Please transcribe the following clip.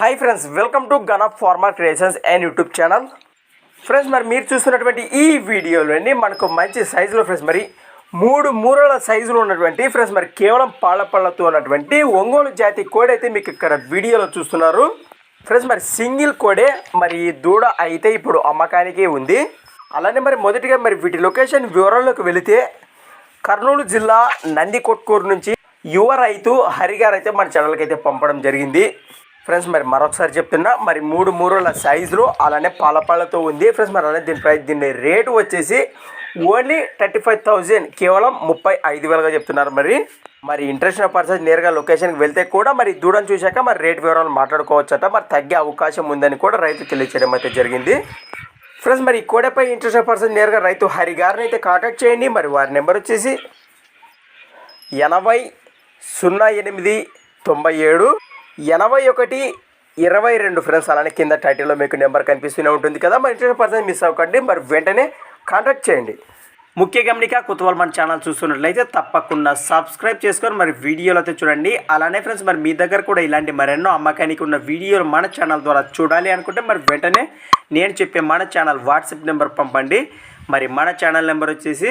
Hi friends welcome to gun of farmer creations and YouTube channel friends మరి మీరు చూస్తున్నటువంటి ఈ వీడియోలోని మనకు మంచి సైజులో ఫ్రెండ్స్ మరి మూడు మూరల సైజులో ఉన్నటువంటి ఫ్రెండ్స్ మరి కేవలం పాళ్ళ పళ్ళతో ఉన్నటువంటి ఒంగోలు జాతి కోడి అయితే మీకు ఇక్కడ వీడియోలో చూస్తున్నారు. ఫ్రెండ్స్ మరి సింగిల్ కోడే మరి దూడ అయితే ఇప్పుడు అమ్మకానికి ఉంది. అలానే మరి మొదటిగా మరి వీటి లొకేషన్ వివరాల్లోకి వెళితే కర్నూలు జిల్లా నందికొట్కూరు నుంచి యువ రైతు హరిగారు అయితే మన ఛానల్కి అయితే పంపడం జరిగింది. ఫ్రెండ్స్ మరి మరొకసారి చెప్తున్నా మరి మూడు మూరల సైజులో అలానే పాలపాలతో ఉంది. ఫ్రెండ్స్ మరి అలానే దీని ప్రైస్ దీని రేటు వచ్చేసి ఓన్లీ థర్టీ ఫైవ్ థౌజండ్ కేవలం ముప్పై ఐదు వేలుగా చెప్తున్నారు మరి. మరి ఇంట్రెస్ట్ పర్సన్ పర్సన్స్ నేరుగా లొకేషన్కి వెళ్తే కూడా మరి దూడం చూశాక మరి రేట్ వివరాలు మాట్లాడుకోవచ్చట. మరి తగ్గే అవకాశం ఉందని కూడా రైతు తెలియచేయడం అయితే జరిగింది. ఫ్రెండ్స్ మరి ఈ కోడపై ఇంట్రెస్ట్ పర్సన్ నేరుగా రైతు హరి గారిని అయితే కాంటాక్ట్ చేయండి. మరి వారి నెంబర్ వచ్చేసి ఎనభై సున్నా ఎనిమిది తొంభై ఏడు ఎనభై ఒకటి ఇరవై రెండు ఫ్రెండ్స్ అలానే కింద టైటిల్లో మీకు నెంబర్ కనిపిస్తూనే ఉంటుంది కదా. మరి ఇంట్రెస్ట్ పర్సన్ మిస్ అవ్వకండి. మరి వెంటనే కాంటాక్ట్ చేయండి. ముఖ్య గమనిక కొత్తవాళ్ళు మన ఛానల్ చూస్తున్నట్లయితే తప్పకుండా సబ్స్క్రైబ్ చేసుకొని మరి వీడియోలు అయితే చూడండి. అలానే ఫ్రెండ్స్ మరి మీ దగ్గర కూడా ఇలాంటి మరెన్నో అమ్మకానికి ఉన్న వీడియోలు మన ఛానల్ ద్వారా చూడాలి అనుకుంటే మరి వెంటనే నేను చెప్పే మన ఛానల్ వాట్సాప్ నెంబర్ పంపండి. మరి మన ఛానల్ నెంబర్ వచ్చేసి